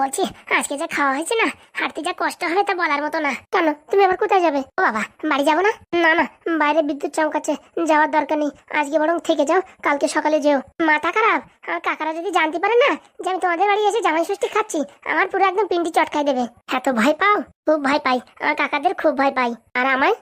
বলছি, আজকে যা খাওয়া হয়েছে না, হাঁটতে যা কষ্ট হবে তা বলার মতো না। কেন? তুমি আবার কোথায় যাবে? ও বাবা, বাড়ি যাব না? না না, বাইরে বিদ্যুৎ চমকাচ্ছে, যাওয়ার দরকার নেই। আজকে বরং থেকে যাও, কালকে সকালে যেও। মাথা খারাপ? আমার কাকারা যদি জানতে পারে না যে আমি তোমাদের বাড়ি এসে জামাই ষষ্ঠী খাচ্ছি, আমার পুরো একদম পিন্ডি চটকাই দেবে। এত ভয় পাও? খুব ভয় পাই। আমার কাকাদের খুব ভয় পাই। আর আমায়?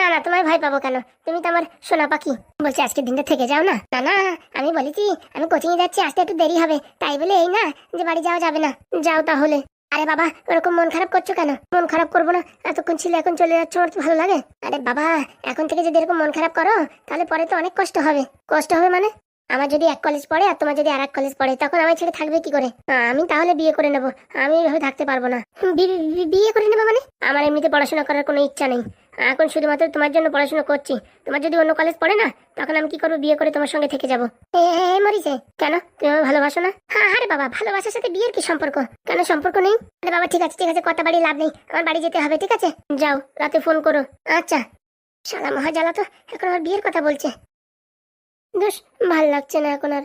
না না, তোমায় ভয় পাবো কেন? তুমি তো আমার সোনা পাখি। বলছি আজকে দিনটা থেকে যাও না? না না, আমি বলেছি, আমি কোচিং এ যাচ্ছি, আসতে একটু দেরি হবে। তাই বলে এই না, যে বাড়ি যাওয়া যাবে না। যাও তাহলে। আরে বাবা, ওরকম মন খারাপ করছ কেন? মন খারাপ করব না, এতক্ষণ ছিল, এখন চলে যাচ্ছ, আমার ভালো লাগে। আরে বাবা, এখন থেকে যদি এরকম মন খারাপ করো, তাহলে পরে তো অনেক কষ্ট হবে। কষ্ট হবে মানে? আমার যদি এক কলেজ পড়ে আর তোমার যদি আর এক কলেজ পড়ে, তখন আমার ছেলে থাকবে কি করে? আমি তাহলে বিয়ে করে নেব। আমি এভাবে থাকতে পারব না। বিয়ে করে নেব মানে? আমার এমনিতে পড়াশোনা করার কোনো ইচ্ছা নেই। এখন শুধুমাত্র তোমার জন্য পড়াশোনা করছি। তোমার যদি অন্য কলেজ পড়ে না, তখন আমি কি করব? বিয়ে করে তোমার সঙ্গে থেকে যাব। মরিছে কেন? তুমি ভালোবাসো না? হ্যাঁ আরে বাবা, ভালোবাসার সাথে বিয়ের কি সম্পর্ক? কেন সম্পর্ক নেই? আরে বাবা, ঠিক আছে ঠিক আছে কথা বাড়ি লাভ নেই। আমার বাড়ি যেতে হবে, ঠিক আছে? যাও, রাতে ফোন করো। আচ্ছা। সালা মহাজালা তো, এখন আমার বিয়ের কথা বলছে। দোষ ভালো লাগছে না এখন আর।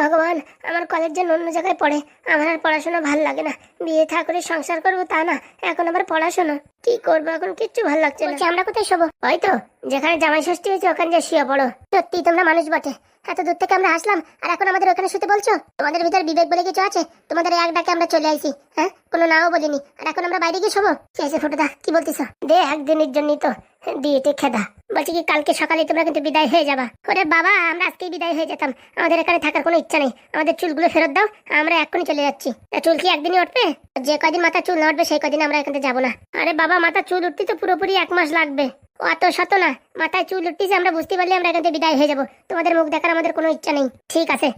ভগবান আমার কলেজ যেন অন্য জায়গায় পড়ে। আমার আর পড়াশোনা ভালো লাগে না। বিয়ে থা করে সংসার করব তা না। এখন আবার পড়াশোনা। কি করব এখন? কিচ্ছু ভালো লাগছে না। আমরা কোথায় শোবো? হয়তো যেখানে জামাই ষষ্ঠী হয়েছে ওখানে যে শুয়ে পড়ো। সত্যি তোমরা মানুষ বটে। এত দূর থেকে আমরা আসলাম আর এখন আমাদের ওখানে শুতে বলছো? তোমাদের ভিতরে বিবেক বলে কিছু আছে? তোমাদের এক ডাকে আমরা চলে আইছি হ্যাঁ? কোনো নাও বলিনি আর এখন আমরা বাইরে গিয়ে শোবো? আছে ফটোদা? কি বলতেছ দে একদিনের জন্যই তো। দিয়েতে খেদা। বলছি কি, কালকে সকালে তোমরা কিন্তু বিদায় হয়ে যাবা। ওরে বাবা, আমরা আজকেই বিদায় হয়ে যেতাম। আমাদের এখানে থাকার কোনো ইচ্ছা নেই। আমাদের চুলগুলো ফেরত দাও, আমরা এক্ষুনি চলে যাচ্ছি। চুল কি একদিনই উঠবে? যে কদিন মাথা চুল না উঠবে, সেই কদিন আমরা এখান যাব না। আরে বাবা মাথা চুল উঠতে তো পুরোপুরি এক মাস লাগবে। অত শত না। মাথায় চুল উঠতেছে, আমরা বুঝতে পারলে আমরা এখান থেকে বিদায় হয়ে যাব। তোমাদের মুখ দেখার আমাদের কোনো ইচ্ছা নেই। ঠিক আছে।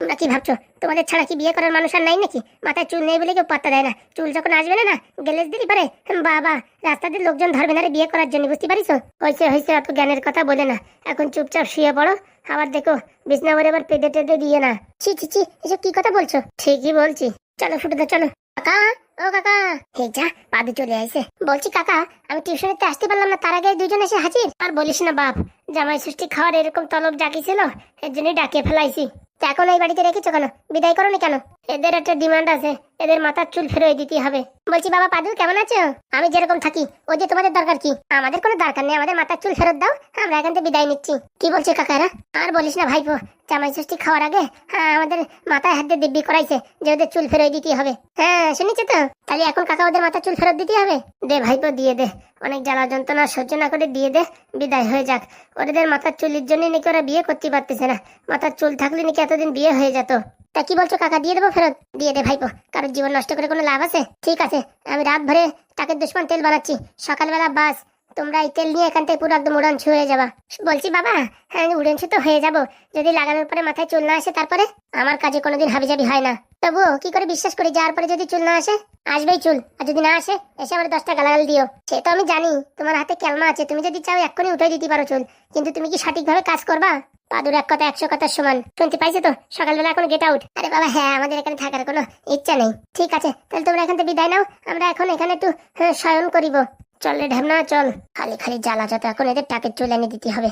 তোমরা কি ভাবছ? তোমাদের ছাড়া কি বিয়ে করার মানুষ আর নাই নাকি? মাথায় চুল নেই বলে কেউ পাত্তা দেয় না। চুল যখন আসবে না না, গেলেস দিলি পারে। বাবা রাস্তা দিয়ে লোকজন ধরবে না রে বিয়ে করার জন্য, বুঝতে পারিস? হয়েছে হয়েছে অত জ্ঞানের কথা বলে না। এখন চুপচাপ শুয়ে পড়ো। আবার দেখো বিছনাবার এবার পেদে টেদে দিয়ে না। ছি ছি ছি, এসব কি কথা বলছো? ঠিকই বলছি। চলো, ফুটে চলো। কাকা, ও কাকা। হে যা পাদু চলে আইছে। বলছি, কাকা, আমি টিউশনিতে আসতে পারলাম না, তার আগে দুজন এসে হাজির। আর বলিস না, বাপ, জামাই ষষ্ঠী খাওয়ার এরকম তলব জাগিছিল, এর জন্যই ডাকিয়ে ফেলাইছি। এখন এই বাড়িতে রেখেছো কেন? বিদায় করো কেন? এদের একটা ডিমান্ড আছে। এদের মাথার চুল ফেরোয় দিতে হবে। বলছি, বাবা পাদু কেমন আছো? আমি যেরকম থাকি ওই যে তোমাদের দরকার কি? আমাদের কোনো দরকার নেই, আমাদের মাথার চুল ফেরত দাও, আমরা এখান থেকে বিদায় নিচ্ছি। কি বলছো কাকারা? আর বলিস না ভাইপো, জামাই ষষ্ঠী খাওয়ার আগে হ্যাঁ আমাদের মাথায় হাত দিব্যি করাইছে যে ওদের চুল ফেরত দিতে হবে। হ্যাঁ শুনেছো তো? তাহলে এখন কাকা ওদের মাথার চুল ফেরত দিতে হবে? দে ভাইপো, দিয়ে দে। অনেক জ্বালা যন্ত্রণা সহ্য না করে দিয়ে দে, বিদায় হয়ে যাক। ওদের মাথার চুলের জন্য নাকি ওরা বিয়ে করতে পারতেছে না। মাথার চুল থাকলে নাকি এতদিন বিয়ে হয়ে যেত। তা কি বলছো, কাকা? দিয়ে দেবো ফেরত? দিয়ে দে ভাইপো। কারোর জীবন নষ্ট করে কোনো লাভ আছে? ঠিক আছে, আমি রাত ভরে তাকে দুশ্মন তেল বানাচ্ছি। সকালবেলা বাস, তোমরা এই তেল নিয়ে এখান থেকে পুরো একদম উড়ান হয়ে যাবা। বলছি, বাবা হ্যাঁ উড়ানছু তো হয়ে যাব। যদি লাগানোর পরে মাথায় চুল না আসে তারপরে? আমার কাজে কোনোদিন হাবিজাবি হয় না। তবুও কি করে বিশ্বাস করি যাওয়ার পরে যদি চুল না আসে? আসবেই চুল আর যদি না আসে এসে আমার দশটা গালাগাল দিও। সে তো আমি জানি তোমার হাতে ক্যালমা আছে তুমি যদি চাও এক্ষুনি উঠে দিতে পারো চুল কিন্তু তুমি কি সঠিকভাবে কাজ করবা? পাদুর এক কথা একশো কথার সমান। শুনতে পাইছো তো? সকালবেলা এখন গেট আউট আরে বাবা হ্যাঁ আমাদের এখানে থাকার কোনো ইচ্ছা নেই। ঠিক আছে তাহলে তোমরা এখান থেকে বিদায় নাও আমরা এখন এখানে একটু হ্যাঁ, শয়ন করিব। চল রে ঢ্যামনা চল। খালি খালি জ্বালা যত এখন এদের টাকের চুল এনে দিতে হবে।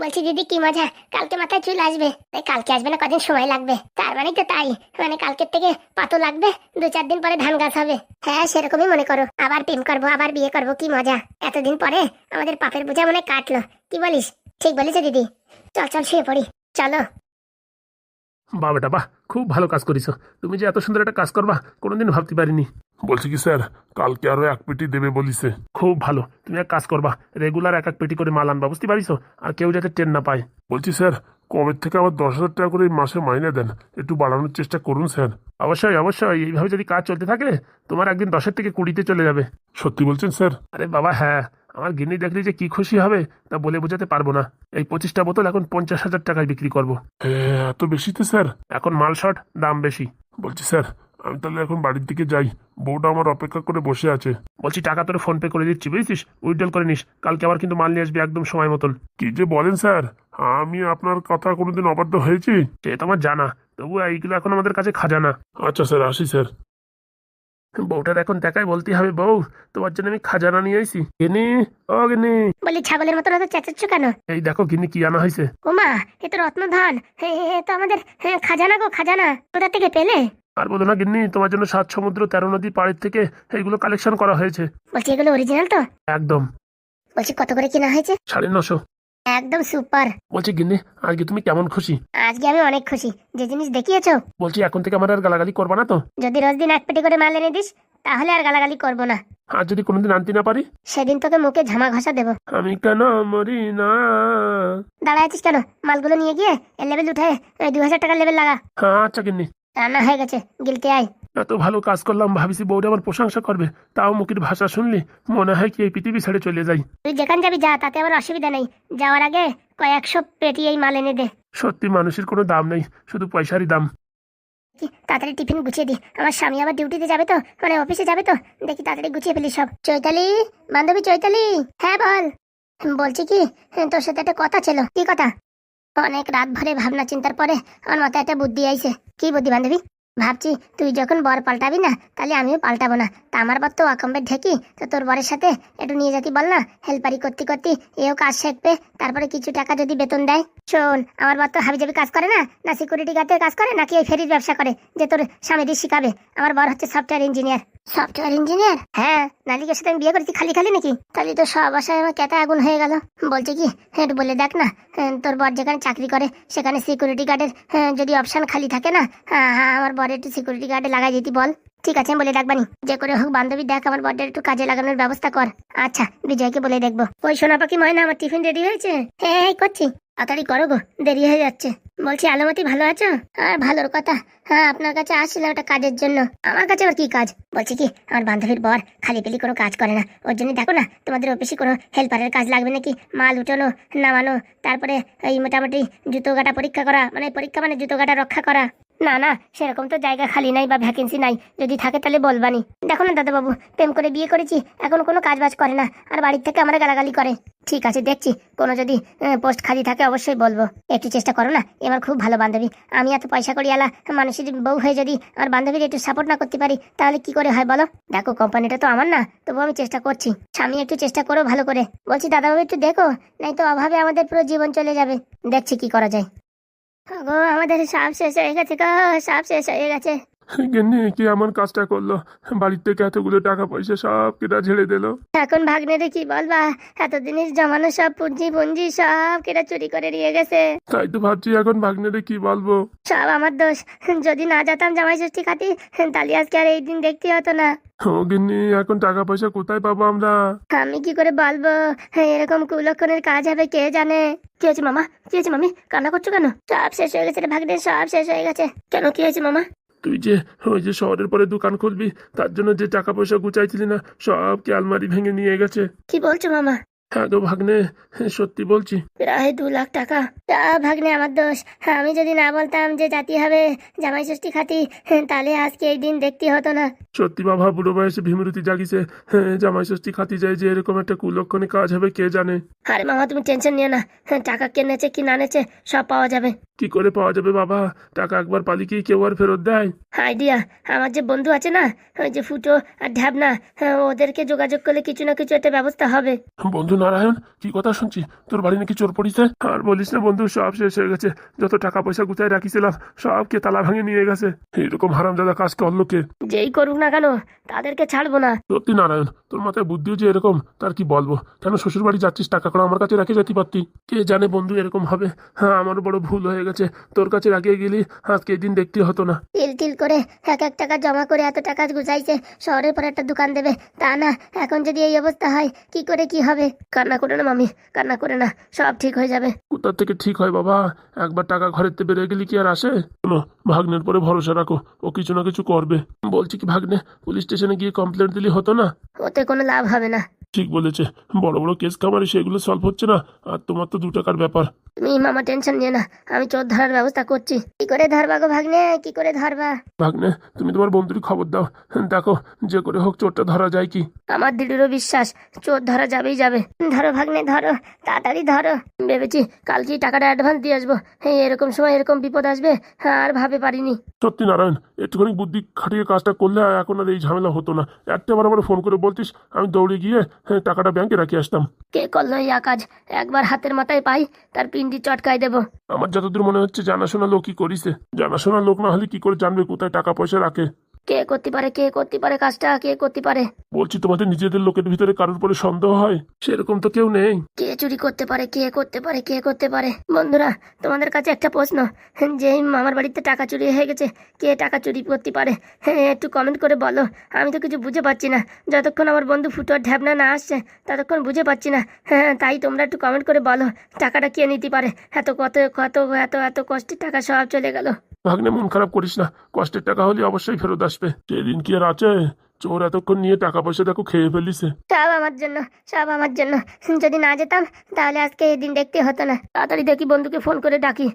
বলছি, দিদি, কি মজা? কালকে মাথায় চুল আসবে। তাই কালকে আসবে না, কদিন সময় লাগবে। তার মানে তো তাই। মানে কালকের থেকে পাতো লাগবে, দু চার দিন পরে ধান গাছ হবে। হ্যাঁ সেরকমই মনে করো। আবার প্রেম করব, আবার বিয়ে করব, কি মজা। এতদিন পরে আমাদের পাপের বোঝা মনে কাটলো। কি বলিস? ঠিক বলেছে, দিদি। চল চল, শুয়ে পড়ি। চলো। বাহ বেটা বাহ খুব ভালো কাজ করিস তুমি যে এত সুন্দর একটা কাজ করবা কোনোদিন ভাবতে পারিনি। বলছি কি স্যার কালকে আরও এক পেটি দেবে বলিছে। খুব ভালো তুমি এক কাজ করবা রেগুলার এক এক পেটি করে মাল আনবা বুঝতে পারিস আর কেউ যাতে ট্রেন না পায়। বলছি স্যার কবে থেকে আবার দশ হাজার টাকা করে মাসে মাইনে দেন? একটু বাড়ানোর চেষ্টা করুন স্যার। অবশ্যই অবশ্যই এইভাবে যদি কাজ চলতে থাকে তোমার একদিন দশের থেকে কুড়িতে চলে যাবে। সত্যি বলছেন স্যার? আরে বাবা হ্যাঁ আমার গিন্নি দেখলে যে কি খুশি হবে তা বলে বোঝাতে পারব না। এই পঁচিশটা বোতল এখন পঞ্চাশ হাজার টাকায় বিক্রি করব। এত বেশি তো স্যার? এখন মাল শর্ট দাম বেশি। বলছি স্যার আমি তাহলে এখন বাড়ির দিকে যাই। বউটা আমার অপেক্ষা করে বসে আছে। বলছি টাকা তোর ফোন পে করে দিচ্ছি বুঝছিস? উইড্রল করে নিস। কালকে আবার কিন্তু মাল নিয়ে আসবি একদম সময় মতন। কি যে বলেন স্যার? আমি আপনার কথা কোনোদিন অবাধ্য হয়েছি। সে তোমার জানা। তবু এইগুলো এখন আমাদের কাছে খাজানা। আচ্ছা স্যার আসি স্যার। বউটার এখন দেখাই বলতে হবে বউ তোমার জন্য আমি খাজানা নিয়ে আইছি। গিনি ও গিনি বলি ছাগলের মতন অত চেঁচাচ্ছ কেন? এই দেখো গিনি কি আনা হয়েছে। ওমা এ তো রত্নধান। হে তো আমাদের খাজানা গো খাজানা। কোথা থেকে পেলে? আর বলো না গিন্নি তোমার জন্য সাত সমুদ্র তেরো নদী পাড়ের থেকে এইগুলো কালেকশন করা হয়েছে। বলছি এগুলো অরিজিনাল তো? একদম। বলছি কত করে কেনা হয়েছে? সাড়ে নশো। একদম সুপার। বলছি গিন্নি আজকে তুমি কেমন খুশি? আজকে আমি অনেক খুশি। যে জিনিস দেখিয়েছো? বলছি এখন থেকে আমার আর গালাগালি করবা না তো? যদি রোজ দিন এক পেটি করে মাল এনে দিস তাহলে আর গালাগালি করব না। আর যদি কোনোদিন আনতে না পারি? সেদিন তোকে মুখে ঝামা ঘষা দেবো। আমি কেন মরি না? দাঁড়ায় আছিস কেন? মালগুলো নিয়ে গিয়ে এ লেভেল উঠে দু হাজার টাকার লেভেল লাগা। হ্যাঁ আচ্ছা গিন্নি। রান্না হয়ে গেছে গিলতে আয়। এত ভালো কাজ করলাম ভাবিছি বউটা আমার প্রশংসা করবে। তাও মুখের ভাষা শুনলি মনে হয় কি এই পৃথিবী ছেড়ে চলে যাই। তুই যেখানে যাবি যা তাতে আমার অসুবিধা নেই। যাওয়ার আগে কয়েকশো পেটি এই মাল এনে দে। সত্যি মানুষের কোনো দাম নেই শুধু পয়সারই দাম। তাড়াতাড়ি টিফিন গুছিয়ে দি। আমার স্বামী আবার ডিউটিতে যাবে তো মানে অফিসে যাবে তো। দেখি তাড়াতাড়ি গুছিয়ে ফেলি সব। চৈতালি বান্ধবী চৈতালি হ্যাঁ বল। বলছি কি তোর সাথে একটা কথা ছিল। কি কথা? অনেক রাত ভরে ভাবনা চিন্তার পরে আমার মাথায় একটা বুদ্ধি আইছে। কি বুদ্ধি বান্ধবী? ভাবছি, তুই যখন বর পাল্টাবি না, তাহলে আমিও পাল্টাবো না। তা আমার বর তো অকম্বে ঢেকি, তো তোর বরের সাথে একটু নিয়ে যাতি বল না, হেল্পারি করতে করতে এও কাজ শেখবে, তারপরে কিছু টাকা যদি বেতন দেয়। শোন, আমার বর তো হাবিজাবি কাজ করে না না সিকিউরিটি গার্ডের কাজ করে, নাকি এই ফেরির ব্যবসা করে, যে তোর স্বামীদের শিখাবে। আমার বর হচ্ছে সফটওয়্যার ইঞ্জিনিয়ার সফটওয়্যার ইঞ্জিনিয়ার হ্যাঁ নালিকের সাথে আমি বিয়ে করেছি, খালি খালি নাকি? তাহলে তো সব আশায় আমার কেতা আগুন হয়ে গেল। বলছে কি একটু বলে দেখ না তোর বর যেখানে চাকরি করে, সেখানে সিকিউরিটি গার্ডের যদি অপশন খালি থাকে না হ্যাঁ হ্যাঁ আমার বরের একটু সিকিউরিটি গার্ডে লাগাই দিতি বল। ঠিক আছে, আমি বলে ডাকবানি যে করে হোক, বান্ধবী দেখ আমার বর্ডের একটু কাজে লাগানোর ব্যবস্থা কর। আচ্ছা বিজয়কে বলে দেখব। ওই সোনা পাখি ময়না, আমার টিফিন রেডি হয়েছে? হ্যাঁ করছি। তাড়াতাড়ি করো গো, দেরি হয়ে যাচ্ছে। বলছি, আলমতি ভালো আছো? আর ভালোর কথা। হ্যাঁ আপনার কাছে আসছিলাম একটা কাজের জন্য। আমার কাছে আবার কি কাজ? বলছি কি, আমার বান্ধবীর বর খালি পেলি কোনো কাজ করে না। ওর জন্য দেখো না, তোমাদের অফিসে কোনো হেল্পারের কাজ লাগবে নাকি? মাল উঠানো, নামানো, তারপরে এই মোটামুটি জুতো কাটা পরীক্ষা করা মানে পরীক্ষা মানে জুতো কাটা রক্ষা করা। না না, সেরকম তো জায়গা খালি নাই বা ভ্যাকেন্সি নাই। যদি থাকে তাহলে বলবানি। দেখো না দাদাবাবু, প্রেম করে বিয়ে করেছি, এখন কোনো কাজ বাজ করে না, আর বাড়ির থেকে আমরা গালাগালি করে। ঠিক আছে, দেখছি। কোনো যদি পোস্ট খালি থাকে অবশ্যই বলব। একটু চেষ্টা করো না এবার খুব ভালো বান্ধবী। আমি এত পয়সা করি আলা মানুষের বউ হয়ে যদি আমার বান্ধবীর একটু সাপোর্ট না করতে পারি, তাহলে কি করে হয় বলো? দেখো কোম্পানিটা তো আমার না তবু আমি চেষ্টা করছি। স্বামী, একটু চেষ্টা করো ভালো করে। বলছি, দাদাবাবু, একটু দেখো নাই তো অভাবে আমাদের পুরো জীবন চলে যাবে। দেখছি কি করা যায়। গো আমাদের সব শেষ হয়ে গেছে গো সব শেষ হয়ে গেছে। গিন্নি কি আমার কাজটা করল? বাড়ির থেকে এতগুলো টাকা পয়সা সব কেটা ঝেড়ে দিল। এখন ভাগ্নেরে কি বলবা? এত জিনিস জমানো সব পুঁজি পুঞ্জি সব কেটে চুরি করে নিয়ে গেছে। তাই তো ভাবছি এখন ভাগ্নেরে কি বলব? সব আমার দোষ। যদি না যেতাম জামাই ষষ্ঠী খাতি তাহলে আজকে আর এই দিন দেখতে হতো না। গিন্নি এখন টাকা পয়সা কোথায় পাবো আমরা? আমি কি করে বলব? হ্যাঁ, এরকম কুলক্ষণের কাজ হবে কে জানে? কি হয়েছে মামা? কি হয়েছে মামি? কান্না করছ কেন? সব শেষ হয়ে গেছে রে ভাগ্নের সব শেষ হয়ে গেছে। কেন কি হয়েছে মামা? তুই যে ওই যে শহরের পরে দোকান খুলবি তার জন্য যে টাকা পয়সা গুচাইছিলি না সব কি আলমারি ভেঙে নিয়ে গেছে? কি বলছো মামা? হ্যাঁ গো ভাগ্নে সত্যি বলছি। প্রায় দু লাখ টাকা। তা ভাগ্নে আমার দোষ। হ্যাঁ, আমি যদি না বলতাম যে জাতি হবে জামাই ষষ্ঠী খাতি হ্যাঁ, তাহলে আজকে এই দিন দেখতে হতো না। সত্যি বাবা বুড়ো বয়সে ভীমরতি জাগিছে। হ্যাঁ, জামাই ষষ্ঠী খাতি যায় যে এরকম একটা কুলক্ষণে কাজ হবে কে জানে? আরে মামা তুমি টেনশন নিও না। হ্যাঁ, টাকা কে নেছে কি না নেছে সব পাওয়া যাবে। কি করে পাওয়া যাবে বাবা। টাকা একবার পালি কি কেউ আর ফেরত দেয়? আইডিয়া আমার যে বন্ধু আছে না ওই যে ফুটো আর ঢ্যাবনা হ্যাঁ, ওদেরকে যোগাযোগ করলে কিছু না কিছু একটা ব্যবস্থা হবে। বন্ধু নারায়ণ কি কথা শুনছি? তোর বাড়ি নাকি চোর পড়িছে? আর বলিস না বন্ধু সব শেষ হয়ে গেছে। যত টাকা পয়সা গুছায় রাখিছিলাম সব কে তালা ভাঙে নিয়ে গেছে। এরকম হারামজাদা কাজ করল কে যেই করুক না কেন তাদেরকে ছাড়বো না। সত্যি নারায়ণ তোর মাথায় বুদ্ধিও যে এরকম তার কি বলব? কেন শ্বশুর বাড়ি যাচ্ছিস টাকা করে আমার কাছে রেখে যেতে পারতি কে জানে বন্ধু এরকম হবে? হ্যাঁ আমার বড় ভুল হয়ে গেছে। তোর কাছে রাখিয়ে গেলি আজকে দিন দেখতে হতো না। তিল তিল করে এক এক টাকা জমা করে এত টাকা গুছাইছে শহরের পর একটা দোকান দেবে। তা না এখন যদি এই অবস্থা হয় কি করে কি হবে? কান্না করে না মামি কান্না করে না সব ঠিক হয়ে যাবে। কোথার থেকে ঠিক হয় বাবা? একবার টাকা ঘরের থেকে বেরিয়ে গেলি কি আর আসে? শোনো ভাগ্নের পরে ভরসা রাখো ও কিছু না কিছু করবে। বলছি কি ভাগ্নে পুলিশ স্টেশনে গিয়ে কমপ্লেন দিলি হতো না? ওতে কোনো লাভ হবে না। ঠিক বলেছে বড় বড় কেস কামারি সেগুলো সলভ হচ্ছে না আর তোমার তো দু টাকার ব্যাপার। তুমি মামা টেনশন নিয়ে না আমি চোর ধরার ব্যবস্থা করছি। কি করে ধরবা গো ভাগ্নে? কি করে ধরবা? ভাগ্নে তুমি তোমার বন্ধুর খবর দাও। দেখো যে করে হোক চোরটা ধরা যায় কি? আমার দৃঢ় বিশ্বাস চোর ধরা যাবেই যাবে। ধরো ভাগ্নে ধরো তাড়াতাড়ি ধরো। ভেবেছি কালকেই টাকাটা অ্যাডভান্স দিয়ে আসব। হ্যাঁ এরকম সময় এরকম বিপদ আসবে হ্যাঁ, আর ভাবে পারিনি। সত্যি নারায়ণ একটুখানি বুদ্ধি খাটিয়ে কাজটা করলে এখন আর এই ঝামেলা হতো না। একটা বার আমার ফোন করে বলতিস আমি দৌড়ে গিয়ে হ্যাঁ, টাকাটা ব্যাংকে রাখি আসতাম। কে করল এই কাজ একবার হাতের মাথায় পাই, তার পিন্ডি চটকাই দেব। আমার যতদূর মনে হচ্ছে জানাশোনা লোকই করিছে? জানাশোনা লোক না হলে কি করে জানবে কোথায় টাকা পয়সা রাখে? কে করতে পারে কে করতে পারে কাজটা কে করতে পারে? বলছি তোমাদের নিজেদের লোকের ভিতরে কারোর পরে সন্দেহ হয়? সেরকম তো কেউ নেই। কে চুরি করতে পারে কে করতে পারে কে করতে পারে? বন্ধুরা তোমাদের কাছে একটা প্রশ্ন। যে মামার বাড়িতে টাকা চুরি হয়ে গেছে কে টাকা চুরি করতে পারে? হ্যাঁ একটু কমেন্ট করে বলো। আমি তো কিছু বুঝে পাচ্ছি না। যতক্ষণ আমার বন্ধু ফুটোর ঢ্যাবনা না আসছে ততক্ষণ বুঝে পাচ্ছি না। হ্যাঁ তাই তোমরা একটু কমেন্ট করে বলো টাকাটা কে নিতে পারে? এত কত কত এত এত কষ্টের টাকা সব চলে গেল। ভাগ্নে মন খারাপ করিস না। কষ্টের টাকা হলে অবশ্যই ফেরত আসবে। সেদিন কি আর আছে? চোর এতক্ষণ নিয়ে টাকা পয়সা দেখো খেয়ে ফেলিছে। সব আমার জন্য, সব আমার জন্য। যদি না যেতাম, তাহলে আজকে এই দিন দেখতে হতো না। তাড়াতাড়ি দেখি বন্ধুকে ফোন করে ডাকি।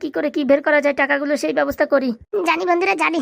কি করে কি বের করা যায়, টাকাগুলো সেই ব্যবস্থা করি। জানি বন্ধুরা, জানি।